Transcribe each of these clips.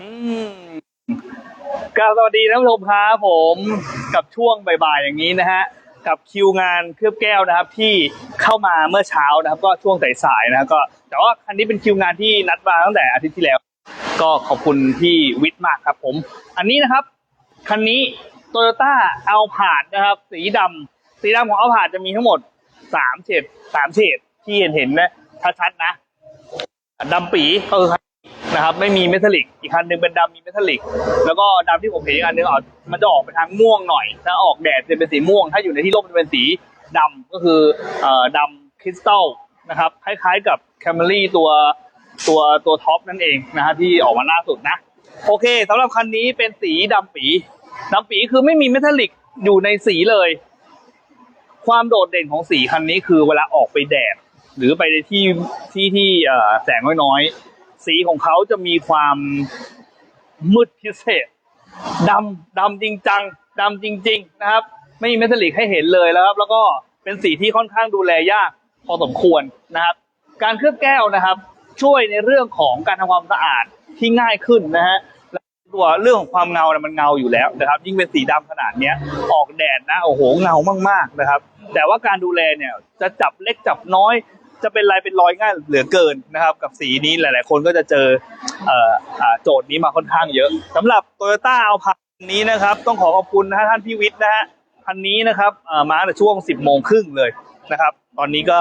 อืมกราบสวัสดีท่านผู้ชมครับผมกับช่วงบ่ายๆอย่างนี้นะฮะกับคิวงานเคลือบแก้วนะครับ ที่เข้ามาเมื่อเช้านะครับ ก็ช่วงสายๆนะครับก็แต่ว่าคันนี้เป็นคิวงานที่นัดมาตั้งแต่อาทิตย์ที่แล้ว ก็ขอบคุณพี่วิทย์มากครับ ผม อันนี้นะครับคันนี้โตโยต้าเอาผาดนะครับ สีดำสีดำของเอาผาดจะมีทั้งหมดสามเฉดสามเฉดที่เห็นเห็นนะชัดๆนะดำปีก็คือ นะครับไม่มีเมทัลลิกอีกคันหนึ่งเป็นดำมีเมทัลลิก แล้วก็ดำที่ผมเห็นอีกอันหนึงออกมันจะออกไปทางม่วงหน่อย ถ้าออกแดดจะเป็นสีม่วง ถ้าอยู่ในที่ร่มจะเป็นสีดำก็คือเอ่อดำคริสตัลนะครับคล้ายๆกับแคมรี่ตัวตัวตัวท็อปนั่นเองนะฮะที่ออกมาล่าสุดนะโอเคสำหรับคันนี้เป็นสีดำปีดำปีคือไม่มีเมทัลลิกอยู่ในสีเลย ความโดดเด่นของสีคันนี้คือเวลาออกไปแดดหรือไปในที่ที่ที่แสงน้อยๆ สีของเขาจะมีความมืดพิเศษดำดำจริงจังดำจริง ๆ นะครับ ไม่มีเมทัลลิกให้เห็นเลยแล้วครับ แล้วก็เป็นสีที่ค่อนข้างดูแลยากพอสมควรนะครับ การเคลือบแก้วนะครับ ช่วยในเรื่องของการทำความสะอาดที่ง่ายขึ้นนะฮะตัวเรื่องของความเงาเนี่ยมันเงาอยู่แล้วนะครับ ยิ่งเป็นสีดำขนาดเนี้ยออกแดดนะโอ้โหเงามากๆนะครับ แต่ว่าการดูแลเนี่ยจะจับเล็กจับน้อย จะเป็นลายเป็นรอยง่ายเหลือเกินนะครับ กับสีนี้หลาย ๆ คนก็จะเจอเออโจทย์นี้มาค่อนข้างเยอะสำหรับโตโยต้าเอาพันนี้นะครับ ต้องขอขอบคุณนะฮะท่านพี่วิทย์นะฮะคันนี้นะครับมาตั้งแต่ช่วง 10โมงครึ่งเลยนะครับ ตอนนี้ก็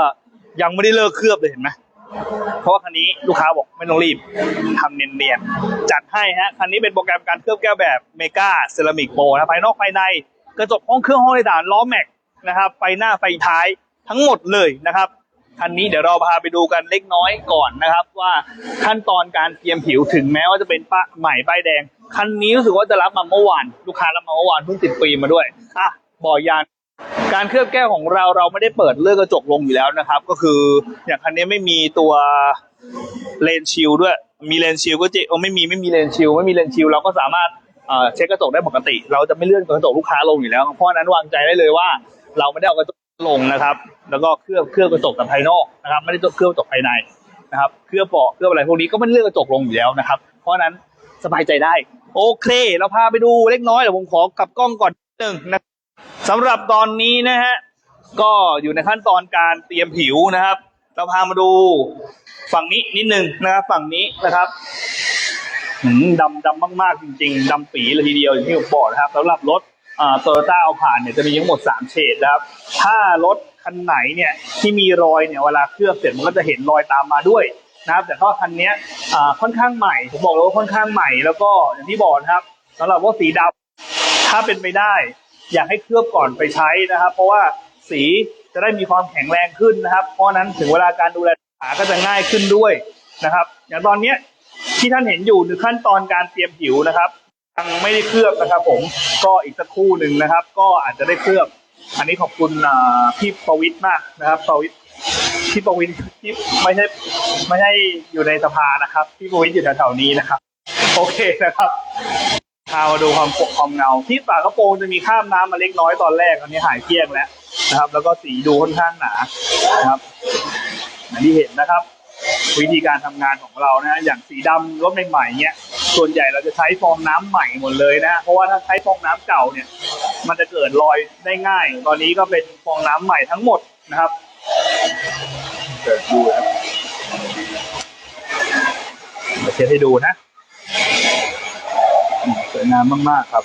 ยังไม่ได้เลิกเคลือบเลยเห็นไหมเพราะว่าคันนี้ลูกค้าบอกไม่ต้องรีบทำเนียนๆจัดให้ฮะคันนี้เป็นโปรแกรมการเคลือบแก้วแบบเมกาเซรามิกโปรนะภายนอกภายในกระจกห้องเครื่องห้องโดยสารล้อแม็กนะครับไฟหน้าไฟท้ายทั้งหมดเลยนะครับ คันนี้เดี๋ยวเราพาไปดูกันเล็กน้อยก่อนนะครับ ว่าขั้นตอนการเตรียมผิวถึงแม้ว่าจะเป็นป้าใหม่ป้ายแดง คันนี้รู้สึกว่าจะรับมาเมื่อวานลูกค้ารับมาเมื่อวานเพิ่งติดปีมาด้วยอะบ่อยานการเคลือบแก้วของเราเราไม่ได้เปิดเลื่อนกระจกลงอยู่แล้วนะครับ ก็คืออย่างคันนี้ไม่มีตัวเลนชิลด้วย มีเลนชิลก็จริงเออไม่มีไม่มีเลนชิลไม่มีเลนชิลเราก็สามารถเช็คกระจกได้ปกติ เราจะไม่เลื่อนกระจกลูกค้าลงอยู่แล้ว เพราะฉะนั้นวางใจได้เลยว่า เราไม่ได้เอากระจก ลงนะครับ แล้วก็เคลือบเคลือบกระจกแต่ภายนอกนะครับ ไม่ได้เคลือบกระจกภายในนะครับ เคลือบเบาะเคลือบอะไรพวกนี้ก็ไม่เลือนกระจกลงอยู่แล้วนะครับ เพราะนั้นสบายใจได้ โอเค เราพาไปดูเล็กน้อยเดี๋ยวผมขอกลับกล้องก่อนนิดนึงนะสำหรับตอนนี้นะฮะก็อยู่ในขั้นตอนการเตรียมผิวนะครับ เราพามาดูฝั่งนี้นิดนึงนะครับฝั่งนี้นะครับหืมดำดำมากๆจริง ๆดำปีเลยทีเดียวอย่างที่ผมบอกนะครับสำหรับรถ โตโยต้าเอาผ่านเนี่ยจะมีทั้งหมด 3 เฉดนะครับ ถ้ารถคันไหนเนี่ยที่มีรอยเนี่ยเวลาเคลือบเสร็จมันก็จะเห็นรอยตามมาด้วยนะครับ แต่ถ้าคันนี้อ่าค่อนข้างใหม่ผมบอกเลยว่าค่อนข้างใหม่แล้วก็อย่างที่บอกนะครับสำหรับว่าสีดำถ้าเป็นไปได้ อยากให้เคลือบก่อนไปใช้นะครับ เพราะว่าสีจะได้มีความแข็งแรงขึ้นนะครับ เพราะนั้นถึงเวลาการดูแลขาก็จะง่ายขึ้นด้วยนะครับ อย่างตอนเนี้ที่ท่านเห็นอยู่คือขั้นตอนการเตรียมผิวนะครับยังไม่ได้เคลือบนะครับผม ก็อีกสักคู่หนึ่งนะครับ ก็อาจจะได้เคลือบ อันนี้ขอบคุณพี่ประวิทย์มากนะครับประวิทย์พี่ประวิทย์ที่ไม่ใช่ไม่ใช่อยู่ในสภานะครับ พี่ประวิทย์อยู่แถวๆนี้นะครับ โอเคนะครับพามาดูความความเงา ที่ฝากระโปรงจะมีข้ามน้ำมาเล็กน้อยตอนแรกอันนี้หายเกลี้ยงแล้วนะครับ แล้วก็สีดูค่อนข้างหนานะครับอย่างที่เห็นนะครับ วิธีการทำงานของเรานะอย่างสีดำรถใหม่ๆเนี้ยส่วนใหญ่เราจะใช้ฟองน้ำใหม่หมดเลยนะเพราะว่าถ้าใช้ฟองน้ำเก่าเนี่ย มันจะเกิดรอยได้ง่าย ตอนนี้ก็เป็นฟองน้ำใหม่ทั้งหมดนะครับเกิดดูนะครับเดี๋ยวเช็ดให้ดูนะสวยงามมากๆครับ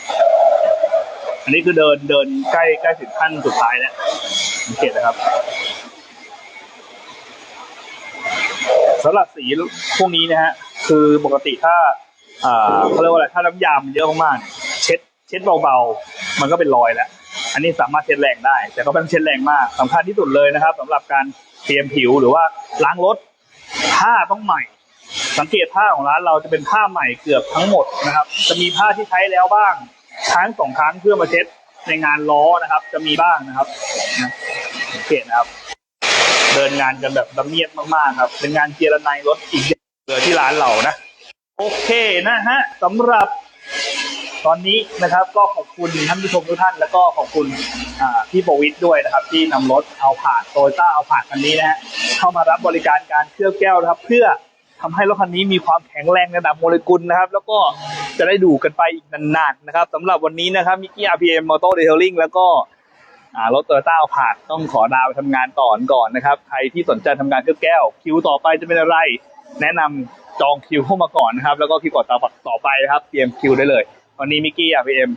อันนี้คือเดินเดินใกล้ใกล้ถึงขั้นสุดท้ายแล้วสังเกตนะครับ สำหรับสีพวกนี้นะฮะคือปกติถ้าอ่าเขาเรียกว่าอะไรถ้าน้ำยามันเยอะมากๆเช็ดเช็ดเบาๆ มันก็เป็นรอยแหละ อันนี้สามารถเช็ดแรงได้ แต่ก็ไม่ต้องเช็ดแรงมากสำคัญที่สุดเลยนะครับสำหรับการเตรียมผิวหรือว่าล้างรถผ้าต้องใหม่ สังเกตผ้าของร้านเราจะเป็นผ้าใหม่เกือบทั้งหมดนะครับ จะมีผ้าที่ใช้แล้วบ้างครั้งสองครั้งเพื่อมาเช็ดในงานล้อนะครับ จะมีบ้างนะครับสังเกตนะครับ เดินงานกันแบบละเมียดมากๆครับ เป็นงานเจรไนรถอีกอย่างเกิดที่ร้านเรานะ โอเคนะฮะสำหรับตอนนี้นะครับก็ขอบคุณท่านผู้ชมทุกท่าน แล้วก็ขอบคุณพี่ประวิทย์ด้วยนะครับ ที่นำรถเอาผ่านโตโยต้าเอาผ่านคันนี้นะฮะเข้ามารับบริการการเคลือบแก้วนะครับ เพื่อทำให้รถคันนี้มีความแข็งแรงระดับโมเลกุลนะครับ แล้วก็จะได้ดูกันไปอีกนานๆนะครับสำหรับวันนี้นะครับมิกกี้ RPM Moto Detailing แล้วก็ รถโตโยต้าผ่านต้องขอดาวไปทำงานต่อก่อนนะครับ ใครที่สนใจทำงานเครื่องแก้ว คิวต่อไปจะเป็นอะไร แนะนำจองคิวเข้ามาก่อนนะครับ แล้วก็คิวก่อนต่อต่อไปนะครับ เตรียมคิวได้เลย วันนี้มิกกี้อะพี่เอ็ม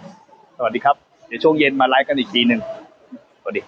สวัสดีครับ เดี๋ยวช่วงเย็นมาไลฟ์กันอีกทีหนึ่งสวัสดี